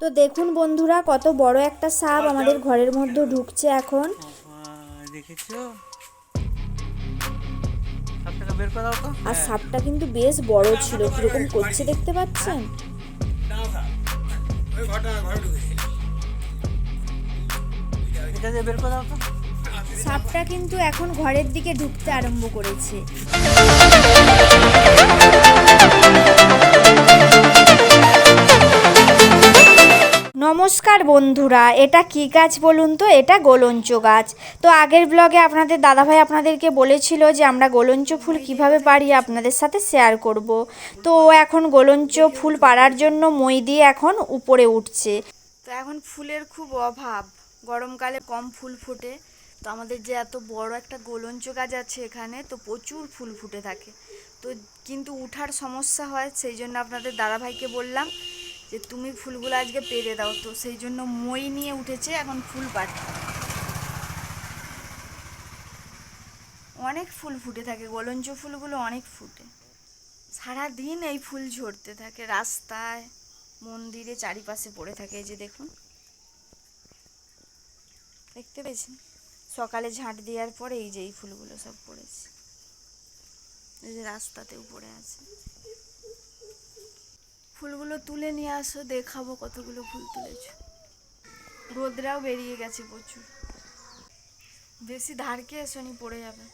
তো দেখুন বন্ধুরা কত বড় একটা সাপ আমাদের ঘরের মধ্যে ঢুকছে এখন। দেখেছ? আর সাপটা কিন্তু বেশ বড় ছিল। কীরকম করছে দেখতে পাচ্ছেন? সাপটা কিন্তু এখন ঘরের দিকে ঢুকতে আরম্ভ করেছে। নমস্কার বন্ধুরা, এটা কি গাছ বলুন তো? এটা গোলঞ্চ গাছ। তো আগের ব্লগে আপনাদের দাদাভাই আপনাদেরকে বলেছিল যে আমরা গোলঞ্চ ফুল কীভাবে পারি, আপনাদের সাথে শেয়ার করব। তো ও এখন গোলঞ্চ ফুল পাড়ার জন্য মই দিয়ে এখন উপরে উঠছে। তো এখন ফুলের খুব অভাব। গরমকালে কম ফুল ফোটে। তো আমাদের যে এত বড় একটা গোলঞ্চ গাছ আছে এখানে, তো প্রচুর ফুল ফুটে থাকে। তো কিন্তু উঠার সমস্যা হয়, সেই জন্য আপনাদের দাদাভাইকে বললাম যে তুমি ফুলগুলো আজকে পেরে দাও তো, সেই জন্য মই নিয়ে উঠেছে এখন ফুল পাড়তে অনেক ফুল ফুটে থাকে গোলঞ্চ ফুলগুলো অনেক ফুটে। সারাদিন এই ফুল ঝরতে থাকে, রাস্তায়, মন্দিরে চারিপাশে পড়ে থাকে, এই যে দেখুন। দেখতে পেয়েছেন? সকালে ঝাঁট দেওয়ার পরে এই যে এই ফুলগুলো সব পড়েছে। এই যে রাস্তাতেও পড়ে আছে। ফুলগুলো তুলে নিয়ে আসো দেখাবো কতগুলো ফুল তুলেছো। রোদরাও বেরিয়ে গেছে প্রচুর। বেশি ধারকে এসনি পড়ে যাবে।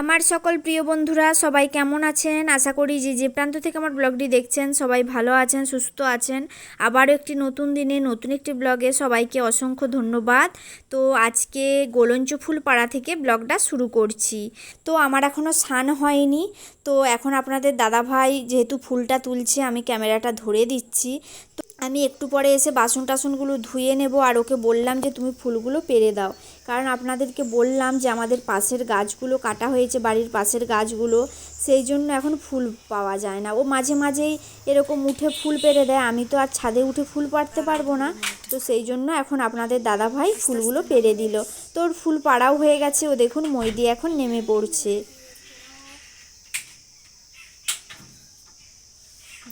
আমার সকল প্রিয় বন্ধুরা, সবাই কেমন আছেন? আশা করি যে যে প্রান্ত থেকে আমার ব্লগটি দেখছেন, সবাই ভালো আছেন, সুস্থ আছেন। আবারও একটি নতুন দিনে, নতুন একটি ব্লগে সবাইকে অসংখ্য ধন্যবাদ। তো আজকে গোলঞ্চ ফুল পাড়া থেকে ব্লগটা শুরু করছি। তো আমার এখনও স্নান হয়নি। তো এখন আপনাদের দাদাভাই যেহেতু ফুলটা তুলছে, আমি ক্যামেরাটা ধরে দিচ্ছি। তো আমি একটু পরে এসে বাসন টাসনগুলো ধুয়ে নেব আর ওকে বললাম যে তুমি ফুলগুলো পেরে দাও। কারণ আপনাদেরকে বললাম যে আমাদের পাশের গাছগুলো কাটা হয়েছে, বাড়ির পাশের গাছগুলো। সেই জন্য এখন ফুল পাওয়া যায় না। ও মাঝে মাঝেই এরকম উঠে ফুল পেরে দেয়। আমি তো আর ছাদে উঠে ফুল পাড়তে পারব না। তো সেই জন্য এখন আপনাদের দাদা ভাই ফুলগুলো পেরে দিল। তো ওর ফুল পাড়াও হয়ে গেছে। ও দেখুন মই দিয়ে এখন নেমে পড়ছে।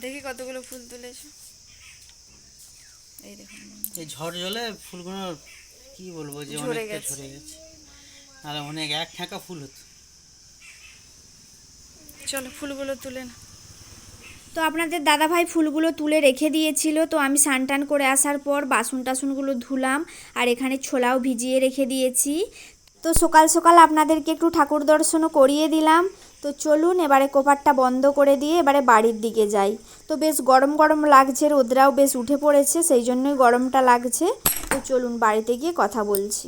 দেখি কতগুলো ফুল তুলেছো। এই দেখুন। এই ঝড় জলে ফুলগুলো কি বলব যে ঝরে অনেকটা গেছে। ঝরে গেছে। আর অনেক এক ঠাঁকা ফুল হতো। চলো ফুলগুলো তুলে না তো আপনাদের দাদাভাই ফুলগুলো তুলে রেখে দিয়েছিল তো আমি স্নান টান করে আসার পর বাসন টাসনগুলো ধুলাম আর এখানে ছোলাও ভিজিয়ে রেখে দিয়েছি। তো সকাল সকাল আপনাদেরকে একটু ঠাকুর দর্শনও করিয়ে দিলাম। তো চলুন এবারে কোপারটা বন্ধ করে দিয়ে এবারে বাড়ির দিকে যাই। তো বেশ গরম গরম লাগছে, রোদরাও বেশ উঠে পড়েছে, সেই জন্যই গরমটা লাগছে। তো চলুন বাড়িতে গিয়ে কথা বলছি।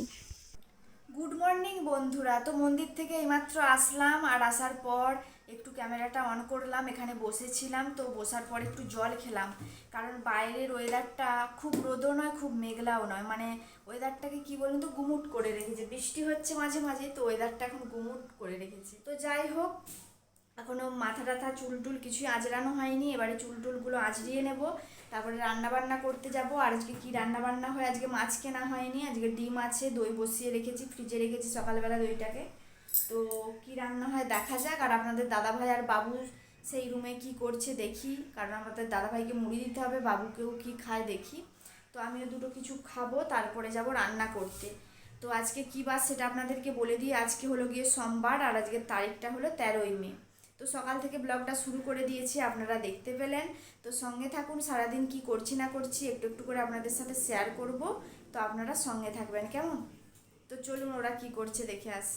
গুড মর্নিং বন্ধুরা, তো মন্দির থেকে এইমাত্র আসলাম, আর আসার পর একটু ক্যামেরাটা অন করলাম, এখানে বসেছিলাম, তো বসার পর একটু জল খেলাম। কারণ বাইরের ওয়েদারটা খুব রোদও নয়, খুব মেঘলাও নয়। মানে ওয়েদারটাকে কি বলুন তো, গুমুট করে রেখেছে। বৃষ্টি হচ্ছে মাঝে মাঝে, তো ওয়েদারটা এখন গুমুট করে রেখেছে। তো যাই হোক, এখনও মাথা টাথা, চুল টুল কিছুই আজরানো হয়নি। এবারে চুল টুলগুলো আজরিয়ে নেব। তারপরে রান্না বান্না করতে যাব। আর আজকে কি রান্না বান্না হয়? আজকে মাছ কেনা হয়নি। আজকে ডিম আছে, দই বসিয়ে রেখেছি ফ্রিজে রেখেছি সকালবেলা দইটাকে। কি রান্না হয় দেখা যাক, আর আপনাদের দাদাভাই আর বাবু সেই রুমে কি করছে দেখি, কারণ আমাদের দাদাভাইকে মুড়ি দিতে হবে, বাবুকেও কি খায় দেখি। তো আমিও দুটো কিছু খাব, তারপরে যাব রান্না করতে। তো আজকে কি বার সেটা আপনাদেরকে বলে দিই, আজকে হলো গিয়ে সোমবার, আর আজকের তারিখটা হলো তেরোই মে। তো সকাল থেকে ব্লগটা শুরু করে দিয়েছি, আপনারা দেখতে পেলেন। তো সঙ্গে থাকুন, সারাদিন কি করছি না করছি একটু একটু করে আপনাদের সাথে শেয়ার করব। তো আপনারা সঙ্গে থাকবেন, কেমন? তো চলুন ওরা কি করছে দেখে আস।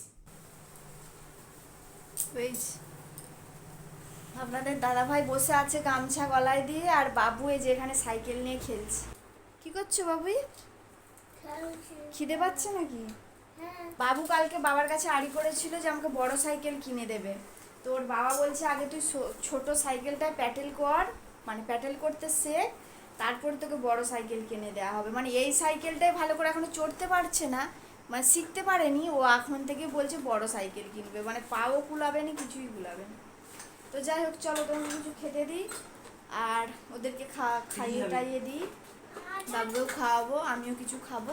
আপনাদের দাদাভাই বসে আছে গামছা গলায় দিয়ে আর বাবু এই যে এখানে সাইকেল নিয়ে খেলছে। কি করছ বাবু? খিদে পাচ্ছে নাকি? বাবু কালকে বাবার কাছে আড়ি করেছিল যে আমাকে বড় সাইকেল কিনে দেবে। তো ওর বাবা বলছে, আগে তুই ছোট সাইকেলটায় প্যাটেল কর। মানে প্যাটেল করতে শেখ তারপর তোকে বড় সাইকেল কিনে দেওয়া হবে। মানে এই সাইকেলটাই ভালো করে এখনও চড়তে পারছে না। মানে শিখতে পারেনি ও এখন থেকে বলছে বড় সাইকেল কিনবে মানে পাও কুলাবে না কিছুই কুলাবে না। তো যাই হোক চলো তোমাকে কিছু খেতে দিই আর ওদেরকে খা খাইয়ে টাইয়ে দিই। বাবুকেও খাওয়াবো আমিও কিছু খাব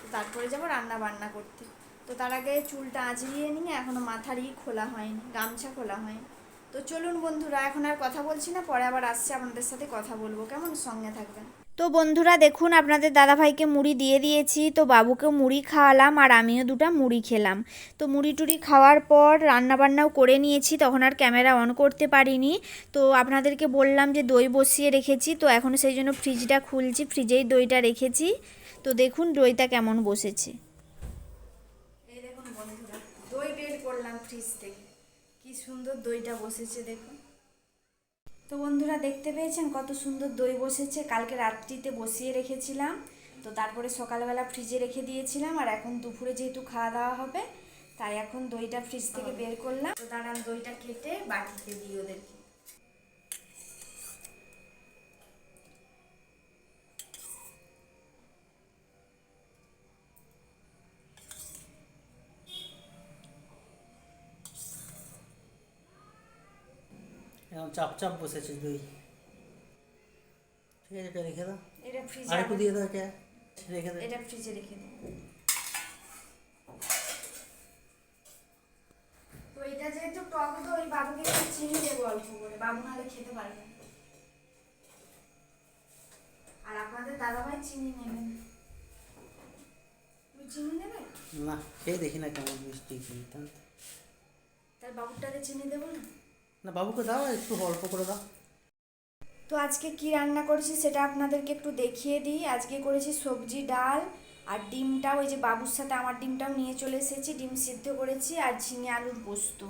তো তারপরে যাব রান্না বান্না করতে। তো তার আগে চুলটা আঁচড়িয়ে নিয়ে এখনও মাথারই খোলা হয়নি গামছা খোলা হয়নি। তো চলুন বন্ধুরা এখন আর কথা বলছি না পরে আবার আসছে আপনাদের সাথে কথা বলব। কেমন? সঙ্গে থাকবেন। তো বন্ধুরা দেখুন, আপনাদের দাদাভাইকে মুড়ি দিয়ে দিয়েছি। তো বাবুকেও মুড়ি খাওয়ালাম আর আমিও দুটা মুড়ি খেলাম। তো মুড়ি টুড়ি খাওয়ার পর রান্নাবান্নাও করে নিয়েছি, তখন আর ক্যামেরা অন করতে পারিনি। তো আপনাদেরকে বললাম যে দই বসিয়ে রেখেছি, তো এখন সেই জন্য ফ্রিজটা খুলছি, ফ্রিজেই দইটা রেখেছি। তো দেখুন দইটা কেমন বসেছে। দই বের করলাম ফ্রিজ থেকে। কি সুন্দর দইটা বসেছে দেখুন। তো বন্ধুরা দেখতে পেয়েছেন কত সুন্দর দই বসেছে। কালকে রাত্রিতে বসিয়ে রেখেছিলাম। তো তারপরে সকালবেলা ফ্রিজে রেখে দিয়েছিলাম। আর এখন দুপুরে যেহেতু খাওয়া দাওয়া হবে, তাই এখন দইটা ফ্রিজ থেকে বের করলাম। তো দাঁড়ান, দইটা কেটে বাটিতে দিই ওদেরকে এখন চাপ চাপ বসেছে দই। ঠিক আছে এটা রেখে দাও। এটা ফ্রিজে আর একটু দিয়ে দাও এটা। রেখে দাও। এটা ফ্রিজে রেখে দিই তো এটা যেহেতু টক দই বাবুকে একটু চিনি দেবো অল্প করে। বাবু নাহলে খেতে পারবে আর আপনাদের দাদাভাই চিনি নেবেন? তুমি চিনি নেবে? না খেয়ে দেখি না কেমন মিষ্টি কি তা। তার বাবুরটাকে চিনি দেবো না? না বাবুকে দাও, একটু অল্প করে দাও। তো আজকে কি রান্না করেছি সেটা আপনাদেরকে একটু দেখিয়ে দিই। আজকে করেছি সবজি, ডাল আর ডিমটাও ওই যে বাবুর সাথে আমার ডিমটাও নিয়ে চলে এসেছি, ডিম সিদ্ধ করেছি আর ঝিঙে আলুর পোস্ত।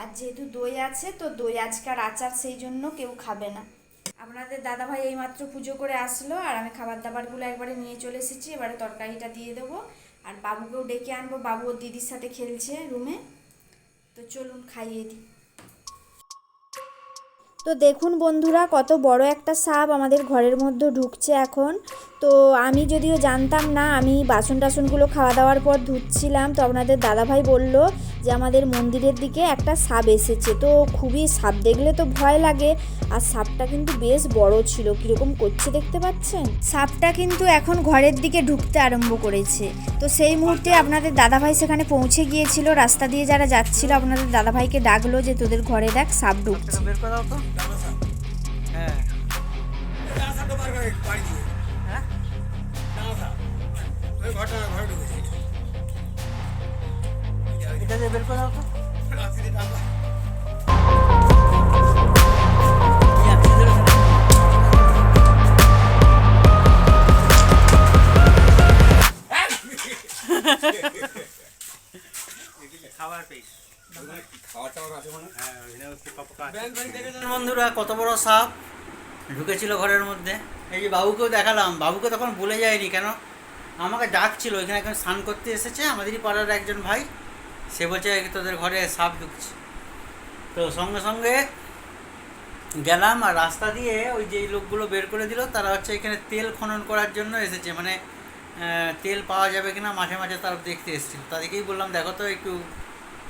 আর যেহেতু দই আছে, তো দই আজকে আর আচার সেই জন্য কেউ খাবে না। আপনাদের দাদাভাই এইমাত্র পুজো করে আসলো আর আমি খাবার দাবারগুলো একবারে নিয়ে চলে এসেছি, এবারে তরকারিটা দিয়ে দেবো। আর বাবুকেও ডেকে আনব, বাবু ওর দিদির সাথে খেলছে রুমে। তো চলুন খাইয়ে দিই। তো দেখুন বন্ধুরা, কত বড় একটা সাপ আমাদের ঘরের মধ্যে ঢুকছে এখন। তো আমি যদিও জানতাম না, আমি বাসন টাসনগুলো খাওয়া দাওয়ার পর ধুচ্ছিলাম, তো আপনাদের দাদাভাই বলল যে আমাদের মন্দিরের দিকে একটা সাপ এসেছে। তো খুবই সাপ দেখলে তো ভয় লাগে। আর সাপটা কিন্তু বেশ বড় ছিল। কীরকম করছে দেখতে পাচ্ছেন? সাপটা কিন্তু এখন ঘরের দিকে ঢুকতে আরম্ভ করেছে। তো সেই মুহূর্তে আপনাদের দাদাভাই সেখানে পৌঁছে গিয়েছিল। রাস্তা দিয়ে যারা যাচ্ছিল আপনাদের দাদাভাইকে ডাকলো যে তোদের ঘরে দেখ সাপ ঢুকছে। তো। হ্যাঁ। হ্যাঁ? এটা দিয়ে বের করে দাও তো বন্ধুরা, কত বড় সাপ? ঢুকেছিল ঘরের মধ্যে। এই যে বাবুকেও দেখালাম। বাবুকে তখন ভুলে যায়নি, কেন? আমাকে ডাকছিল, এখানে এখন স্নান করতে এসেছে, আমাদেরই পাড়ার একজন ভাই। সে বলছে তোদের ঘরে সাপ ঢুকছে। তো সঙ্গে সঙ্গে গেলাম আর রাস্তা দিয়ে ওই যে লোকগুলো বের করে দিল তারা হচ্ছে এখানে তেল খনন করার জন্য এসেছে। মানে তেল পাওয়া যাবে কিনা মাঝে মাঝে তারা দেখতে এসেছিল। তাদেরকেই বললাম দেখো তো একটু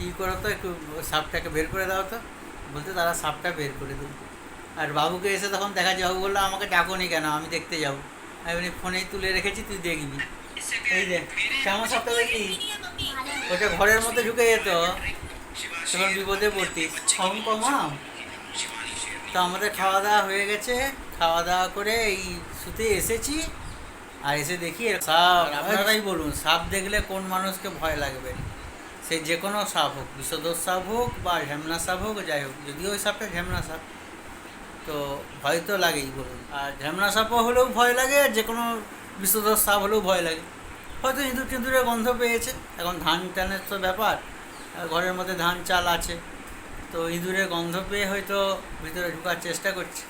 ই করো তো একটু সাপটাকে বের করে দাও তো। বলতে তারা সাপটা বের করে দিল আর বাবুকে এসে তখন দেখা যায় বাবু বলল আমাকে ডাকোনি কেন? আমি দেখতে যাব। আমি ফোনেই তুলে রেখেছি তুই দেখবি। এই দেখ কেমন সাপটা দেখি ওটা ঘরের মধ্যে ঢুকে যেত তখন বিপদে পড়তি। কম কমাও তো আমাদের খাওয়া দাওয়া হয়ে গেছে। খাওয়া দাওয়া করে এই শুতে এসেছি। আর এসে দেখি সাপ। আপনারাই বলুন সাপ দেখলে কোন মানুষকে ভয় লাগবে? সে যে কোনো সাপ হোক বিষধর সাপ হোক বা ঝ্যামনা সাপ হোক যাই হোক যদিও ওই সাপটা ঝ্যামনা সাপ। তো ভয় তো লাগেই বলুন। আর ঝ্যামনা সাপও হলেও ভয় লাগে আর যে কোনো বিষধর সাপ হলেও ভয় লাগে। হয়তো ইঁদুর টিঁদুরের গন্ধ পেয়েছে। এখন ধান টানের তো ব্যাপার ঘরের মধ্যে ধান চাল আছে। তো ইঁদুরের গন্ধ পেয়ে হয়তো ভিতরে ঢোকার চেষ্টা করছে।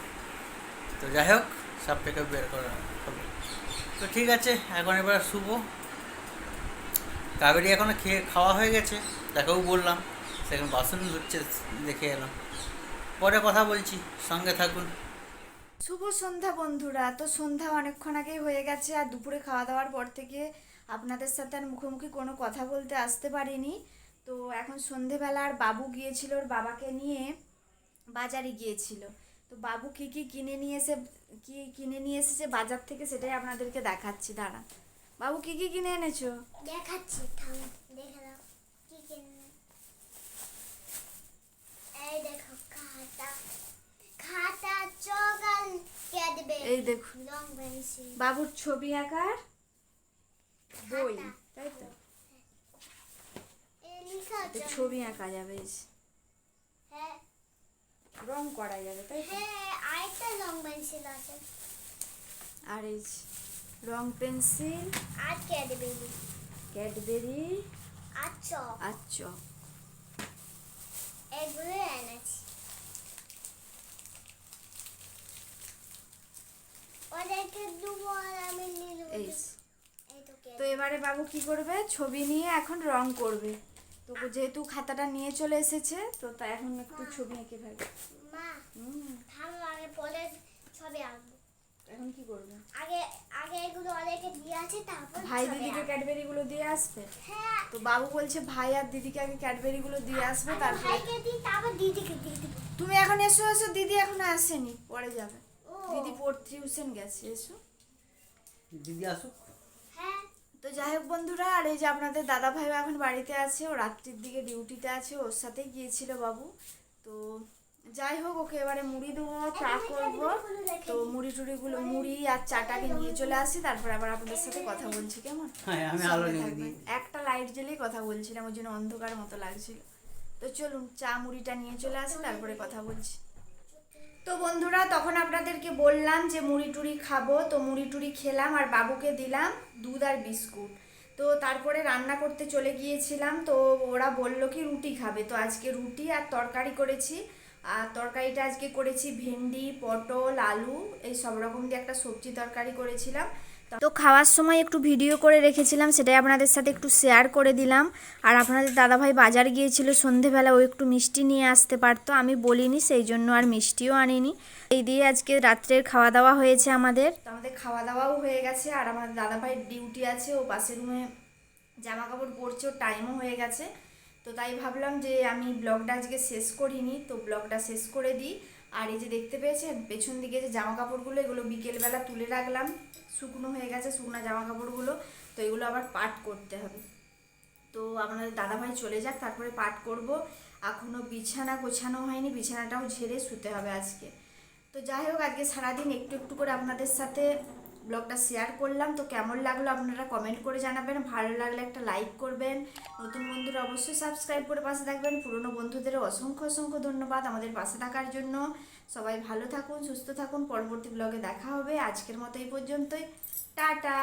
তো যাই হোক, সাপটাকে বের করা হবে। তো ঠিক আছে, এখন এবার শুভ কাবেরি এখনও খেয়ে খাওয়া হয়ে গেছে, তাকেও বললাম সেখানে বাসন ধুচ্ছে, দেখে এলাম। পরে কথা বলছি, সঙ্গে থাকুন। শুভ সন্ধ্যা বন্ধুরা, তো সন্ধ্যা অনেকক্ষণ আগেই হয়ে গেছে, আর দুপুরে খাওয়া দাওয়ার পর থেকে আপনাদের সাথে আর মুখোমুখি কোনো কথা বলতে আসতে পারিনি। তো এখন সন্ধেবেলা আর বাবু গিয়েছিল ওর বাবাকে নিয়ে বাজারে গিয়েছিল। তো বাবু কি কি কিনে নিয়ে এসে কি কিনে নিয়ে এসেছে বাজার থেকে সেটাই আপনাদেরকে দেখাচ্ছি দাঁড়া বাবু কি কি কিনে এনেছো? দেখাচ্ছি দেখে দাও কি কিনবে এই দেখো খাতা খাতা এই দেখুন বাবুর ছবি আঁকার বই। তাই তো ছবি আঁকা যাবে রং করা যাবে তাই তো আরেকটা লং পেন্সিল আছে আর এই রং পেন্সিল আর ক্যাডবেরি ক্যাডবেরি আর চক আর চক এগুলো এনেছি ওদেরকে দেবো আর আমি নিয়ে তো এবারে বাবু কি করবে? ছবি নিয়ে এখন রং করবে। তো যেহেতু খাতাটা নিয়ে চলে এসেছে তো তা এখন একটু ছবি এঁকে ফেলবে। মা আগে পরে ছবি আঁকবো। এখন কি করবে? আগে আগে এগুলো ওদেরকে দিয়ে আছে তারপর ভাই দিদিকে। ক্যাডবেরি গুলো দিয়ে আসবে? হ্যাঁ। তো বাবু বলছে ভাই আর দিদিকে আগে ক্যাডবেরি গুলো দিয়ে আসবে আগে তারপরে ভাইকে দিই তারপর দিদিকে দিব। তুমি এখন এসো এসো দিদি এখনও আসেনি পরে যাবে। ও। দিদি পড় টিউশন গেছে এসো। দিদি আসুক। হ্যাঁ তো যাই হোক বন্ধুরা আর এই যে আপনাদের দাদা ভাই এখন বাড়িতে আছে ও রাত্রির দিকে ডিউটিতে আছে ওর সাথেই গিয়েছিল বাবু। তো যাই হোক ওকে এবারে মুড়ি দেবো চা করব। তো মুড়ি টুড়িগুলো মুড়ি আর চাটাকে নিয়ে চলে আসি তারপর আবার আপনাদের সাথে কথা বলছি কেমন? হ্যাঁ একটা লাইট জ্বেলেই কথা বলছিলাম ওই জন্য অন্ধকার মতো লাগছিল। তো চলুন চা মুড়িটা নিয়ে চলে আসি তারপরে কথা বলছি। তো বন্ধুরা, তখন আপনাদেরকে বললাম যে মুড়ি টুড়ি খাব। তো মুড়ি টুড়ি খেলাম আর বাবুকে দিলাম দুধ আর বিস্কুট। তো তারপরে রান্না করতে চলে গিয়েছিলাম। তো ওরা বলল কি, রুটি খাবে। তো আজকে রুটি আর তরকারি করেছি। আর তরকারিটা আজকে করেছি ভেন্ডি, পটল, আলু, এই সব রকম দিয়ে একটা সবজি তরকারি করেছিলাম। তো খাওয়ার সময় একটু ভিডিও করে রেখেছিলাম, সেটাই আপনাদের সাথে একটু শেয়ার করে দিলাম। আর আপনাদের দাদাভাই বাজার গিয়েছিল, সন্ধেবেলা ও একটু মিষ্টি নিয়ে আসতে পারতো, আমি বলিনি, সেই জন্য আর মিষ্টিও আনিনি। এই দিয়ে আজকে রাত্রের খাওয়া দাওয়া হয়েছে আমাদের। আমাদের খাওয়া দাওয়াও হয়ে গেছে, আর আমাদের দাদাভাইয়ের ডিউটি আছে, ও পাশের রুমে জামা কাপড় পরছে, ওর টাইমও হয়ে গেছে। তো তাই ভাবলাম যে আমি ব্লগটা আজকে শেষ করিনি, তো ব্লগটা শেষ করে দিই। আর এই যে দেখতে পেয়েছেন, পেছন দিকে যে জামা কাপড়গুলো এগুলো বিকেলবেলা তুলে রাখলাম। শুকনো হয়ে গেছে, শুকনো জামা কাপড়গুলো তো এগুলো আবার পাট করতে হবে। তো আপনাদের দাদাভাই চলে যাক, তারপরে পাট করব। এখনও বিছানা গোছানো হয়নি, বিছানাটাও ঝেড়ে শুতে হবে আজকে। তো যাই হোক, আজকে সারাদিন একটু একটু করে আপনাদের সাথে ব্লগটা শেয়ার করলাম। তো কেমন লাগল আপনারা কমেন্ট করে জানাবেন। ভালো লাগলে একটা লাইক করবেন। নতুন বন্ধুরা অবশ্যই সাবস্ক্রাইব করে পাশে থাকবেন। পুরনো বন্ধুদেরও অসংখ্য অসংখ্য ধন্যবাদ আমাদের পাশে থাকার জন্য। সবাই ভালো থাকুন, সুস্থ থাকুন। পরবর্তী ব্লগে দেখা হবে। আজকের মতো এই পর্যন্তই। টাটা!